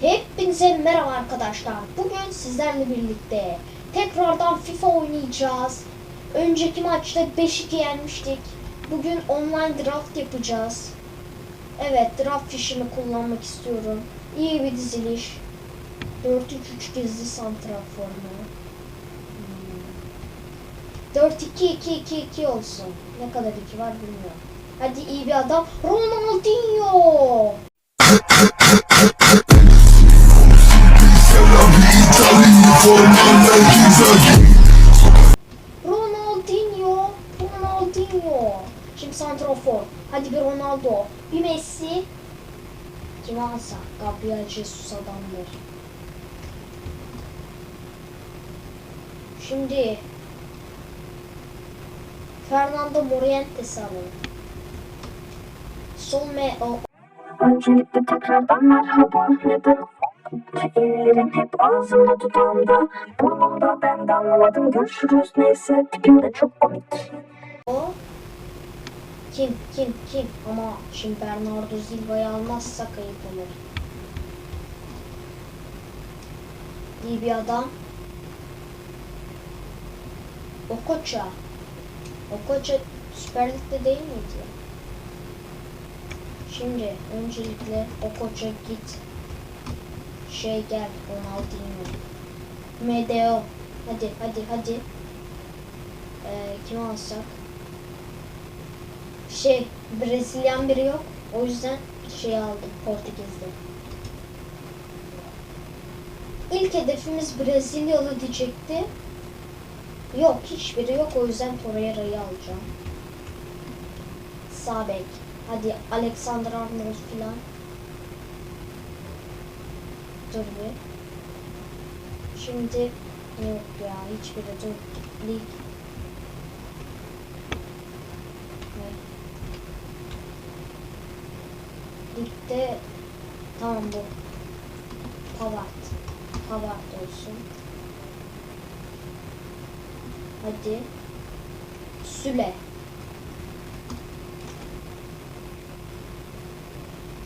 Hepinize merhaba arkadaşlar. Bugün sizlerle birlikte tekrardan FIFA oynayacağız. Önceki maçta 5-2 yenmiştik. Bugün online draft yapacağız. Evet draft fişimi kullanmak istiyorum. İyi bir diziliş. 4-3-3 gizli santrafor mu? Hmm. 4-2-2-2-2 olsun. Ne kadar 2 var bilmiyorum. Hadi iyi bir adam. Ronaldinho, Morientes alalım. Sol me o Öncelikle tekrardan merhaba neden Ellerin hep ağzımda dudağımda Burnumda ben de anlamadım görüşürüz neyse tipim de çok komik O kim kim kim ama şimdi Bernardo Silva'yı almazsak ayıp olur. İyi bir adam. Okocha. Okocha Süper Lig'de değil miydi? ya? Şimdi öncelikle Okocha git. Şey gel Ronaldinho. Medeo. Hadi hadi hadi. Ee, kimi alsak? Şey, Brezilyan biri yok. O yüzden şey aldım, Portekiz'de. İlk hedefimiz Brezilyalı diyecekti. Yok, hiçbiri yok. O yüzden Torreira'yı alacağım. Sağ bek. Hadi Alexander Arnold filan. Dur bir. Şimdi yok ya hiçbiri dur. Lig. Ligde tamam bu. Pavard. Pavard olsun. Hadi. Süle.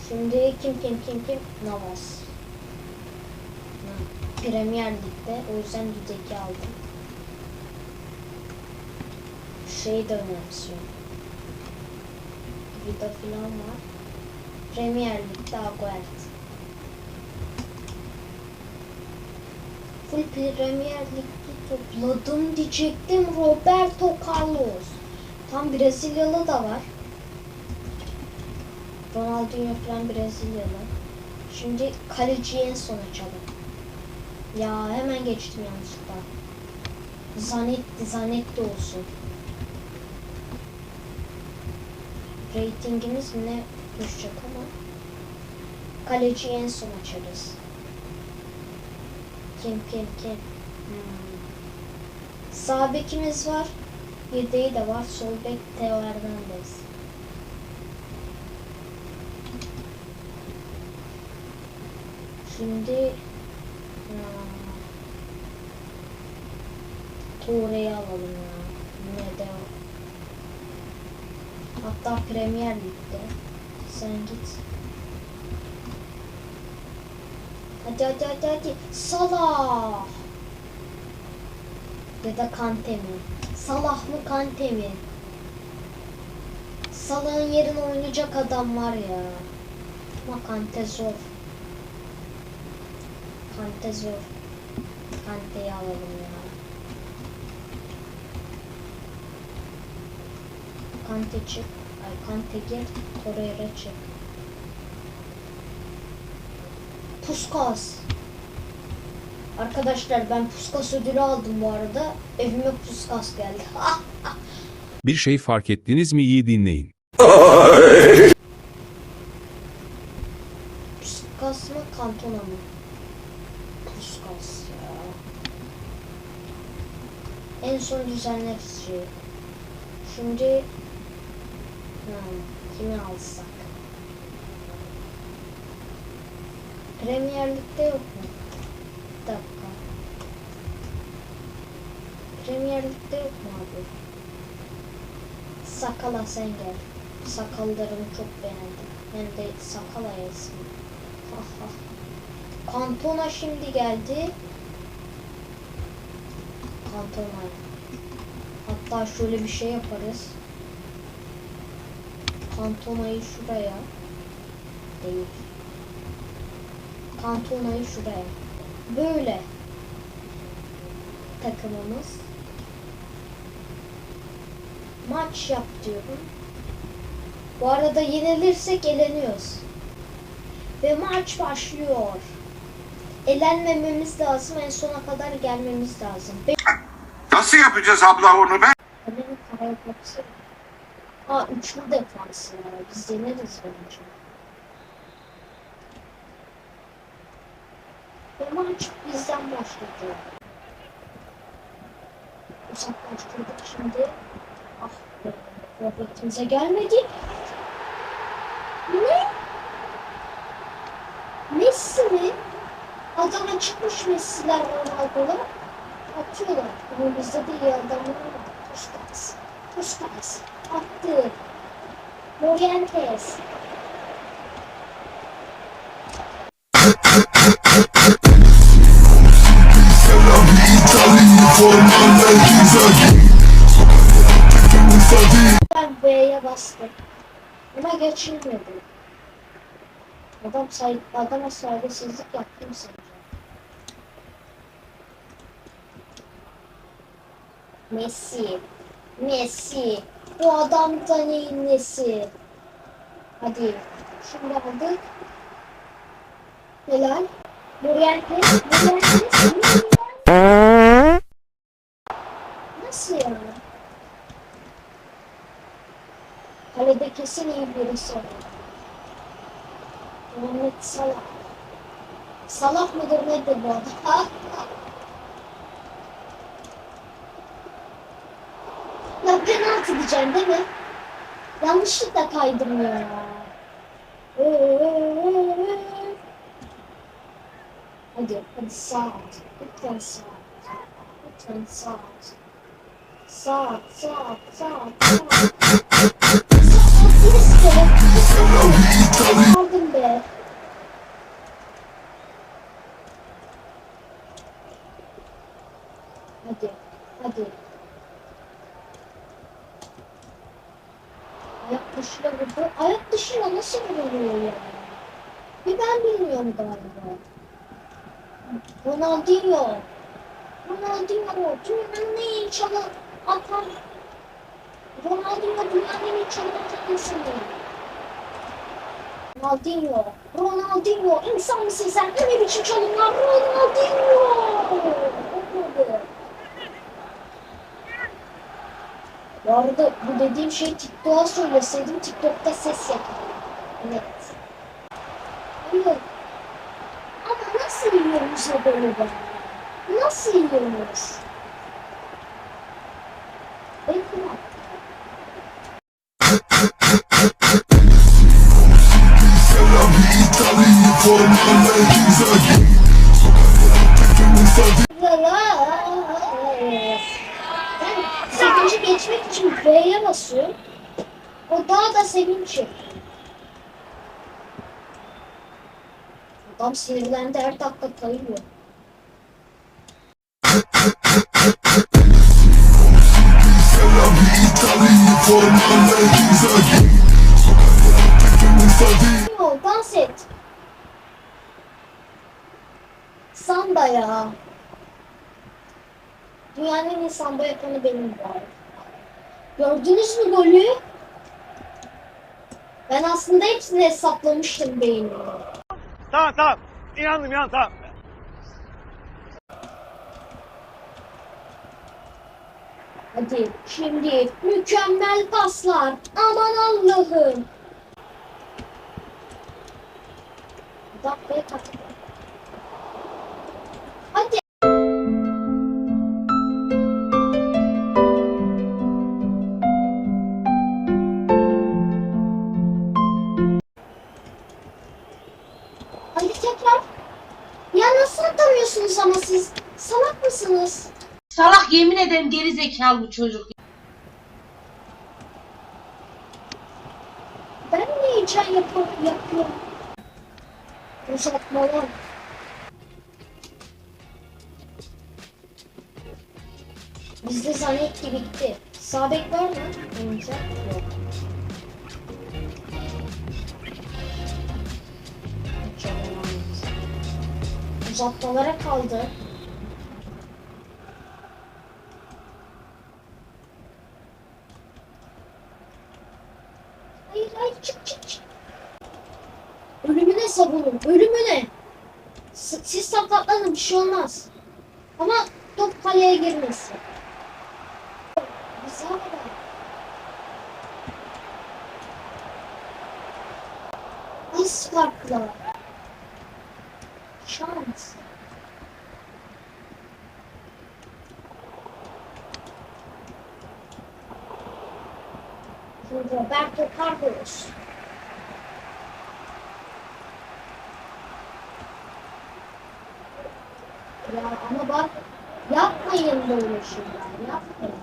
Şimdi kim kim kim kim? Navas. Premier Lig'de. O yüzden Lideki aldım. Şeyi de önemsiyorum. Vida falan var. Premier Lig'de Aguert. Full Premier Lig'de topladım diyecektim Roberto Carlos. Tam Brezilyalı da var. Ronaldinho falan Brezilyalı. Şimdi kaleciyi en son açalım. Ya hemen geçtim yanlışlıkla. Zanetti, Zanetti olsun. Ratingimiz ne düşecek ama kaleciyi en son açarız. Kim kim kim? Hmm. Sağ bekimiz var. Yedeği de var. Sol bek Theo Hernandez. Şimdi Toure'yi alalım ya. Ne de o. Hatta Premier Lig'de. Sen git. Hadi hadi hadi hadi. Salah. Ya da Kante mi? Salah mı Kante mi? Salah'ın yerine oynayacak adam var ya. Ama Kante zor. Kante zor. Kante'yi alalım ya. Kante çık. Ay Kante gel. Torreira çık. Puskas. Arkadaşlar ben Puskas ödülü aldım bu arada. Evime Puskas geldi. Bir şey fark ettiniz mi iyi dinleyin. Puskas mı Kantona mı? Ya. En son düzenleriz şeyi. Şimdi hmm, kimi alsak? Premier Lig'de yok mu? Bir dakika. Premier Lig'de yok mu abi? Sakala sen gel. Sakallarını çok beğendim. Hem de sakala ha. Kantona şimdi geldi. Kantona. Hatta şöyle bir şey yaparız. Kantonayı şuraya. Değil. Kantonayı şuraya. Böyle. Takımımız. Maç yap diyorum. Bu arada yenilirsek eleniyoruz. Ve maç başlıyor. Elenmememiz lazım. En sona kadar gelmemiz lazım. Nasıl yapacağız abla onu be? Benim karaya baksana. Aa üçlü defans ya. Biz yeneriz bence. Ve maç bizden başladı. Uzaklaştırdık şimdi. Ah be. Forvetimize gelmedi. Ne? Messi mi? Adana çıkmış Messi'ler Ronaldo'lar. Atıyorlar. Ama bizde de iyi adamlar var. Puskas. Puskas. Attı. Morientes. Ben B'ye bastım. Ama geçilmedi. Adam say adama saygısızlık yaptım sanacağım. Messi. Messi. Bu adam da neyin nesi? Hadi. Şimdi aldık. Helal. Morientes. Morientes. Nasıl yani? Kalede kesin iyi birisi var. Muhammed Salah. Salah mıdır nedir bu adam? diyeceksin değil mi? Yanlışlıkla kaydım ya. Hadi, hadi sağ at. Lütfen sağ at. Lütfen sağ at. Sağ at, sağ at, sağ at, sağ at. Sağ istedim. Aldım be. Dışına nasıl vuruluyor ya? Bir ben bilmiyorum galiba. Ronaldinho. Ronaldinho. Dünyanın en iyi çalı atan. Ronaldinho dünyanın en iyi çalı atan insanı. Ronaldinho. Ronaldinho. İnsan mısın sen? Bu ne biçim çalımlar? Ronaldinho. Bu arada bu dediğim şey TikTok'a söyleseydim TikTok'ta ses yapardım. Evet. Hayır. Ama nasıl yiyormuş böyle be? Nasıl yiyormuş? Bekle. Ben sevinci. O daha da sevinç yapıyor. Adam sinirlendi her dakika kayıyor. Yo, dans et. Samba ya. Dünyanın en iyi samba yapanı benim bu arada. Gördünüz mü golü? Ben aslında hepsini hesaplamıştım beynimde. Tamam tamam. İnandım inan tamam. Hadi şimdi mükemmel paslar. Aman Allah'ım. Dakikaya takip. Neden geri zekalı bu çocuk? Ben ne heyecan yapıyorum, yapıyorum. Uzatmalar. Bizde Zanetti bitti. Sabek var mı? Oyuncu yok. Uzatmalara kaldı. Şey olmaz. Ama top kaleye girmesin. Bize kadar. Nasıl farklı? Şans. Roberto Carlos. Ya ama bak şeyler yapmayın.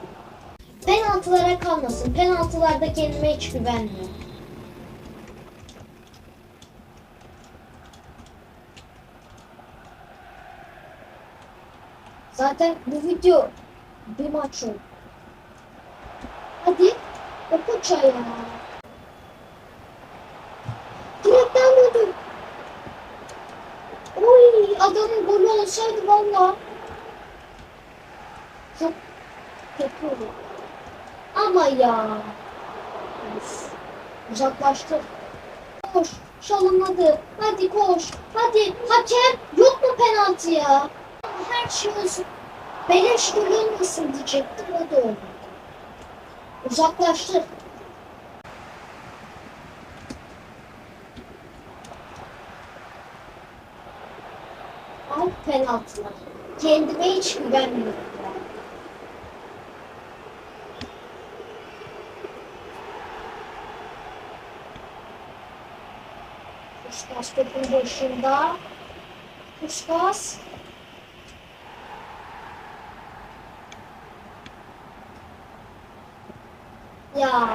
Penaltılara kalmasın. Penaltılarda kendime hiç güvenmiyorum. Zaten bu video bir maç oldu. Hadi oku çaya. Direkten vurdum. Oy adamın golü olsaydı valla. Çok kötü olur. Ama ya. Of. Uzaklaştı. Koş. Çalınmadı. Hadi koş. Hadi. Hakem yok mu penaltı ya? Her şey olsun. Beleş olmasın diyecektim. O da olmadı. Uzaklaştı. Al penaltılar. Kendime hiç güvenmiyorum. ya. Puskas topun başında. Puskas. Ya.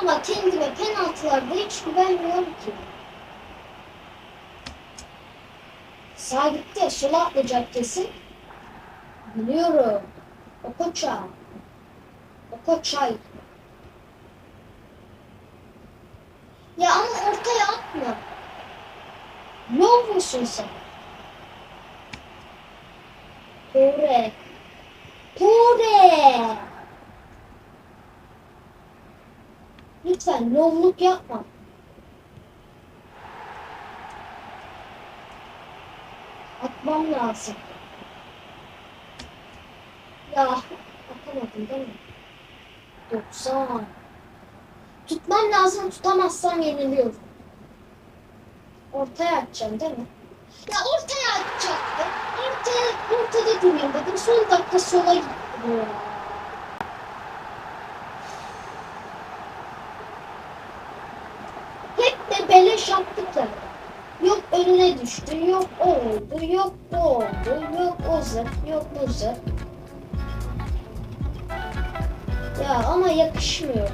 Ama kendime penaltılarda hiç güvenmiyorum ki. Sağ gitti sola atlayacak kesin. Biliyorum. O koça. O koçay. Ya ama ortaya atma. Ne olursun sen? Tore. Tore. Lütfen lovluk yapma. Atmam lazım. Ya atamadım değil mi? 90. Tutmam lazım tutamazsam yeniliyorum. Ortaya atacağım değil mi? Ya ortaya atacaktım. Ortaya, ortada durayım dedim. Son dakika sola gitti bu ya. Hep de beleş yaptık ya. Yok önüne düştü, yok o oldu, yok bu oldu, yok o zırh, yok bu zırh. Ya ama yakışmıyor.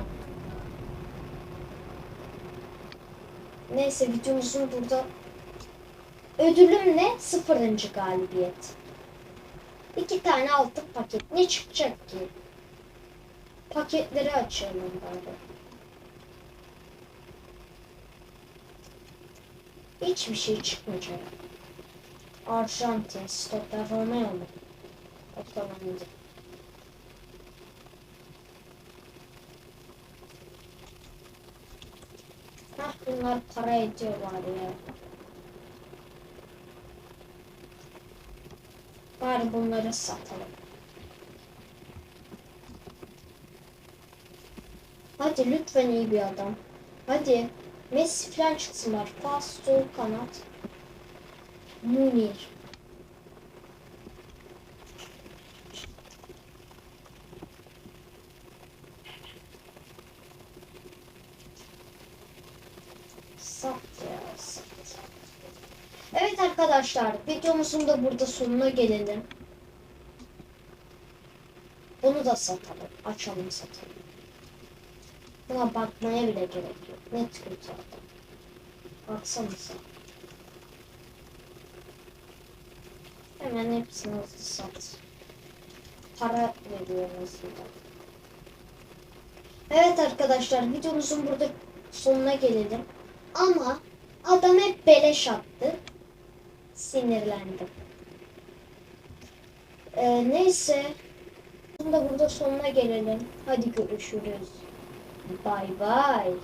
Neyse videomuzun burada ödülüm ne? Sıfırıncı galibiyet. İki tane altın paket. Ne çıkacak ki? Paketleri açalım bari. Hiçbir şey çıkmayacak. Arjantin, Stoper Romeo mu? Otolandı. Bunlar para ediyorlar ya. Bari bunları satalım. Hadi lütfen iyi bir adam. Hadi. Messi falan çıksın var. Pas, sol kanat. Munir. Sat ya sat. Evet arkadaşlar videomuzun da burada sonuna gelelim. Bunu da satalım. Açalım satalım. Buna bakmaya bile gerek yok. Net kötü adam. Baksanıza. Hemen hepsini hızlı sat. para veriyor mesela. Evet arkadaşlar videomuzun burada sonuna gelelim. Ama adam hep beleş attı. Sinirlendim. Ee, neyse. Şimdi burada sonuna gelelim. Hadi görüşürüz. Bay bay.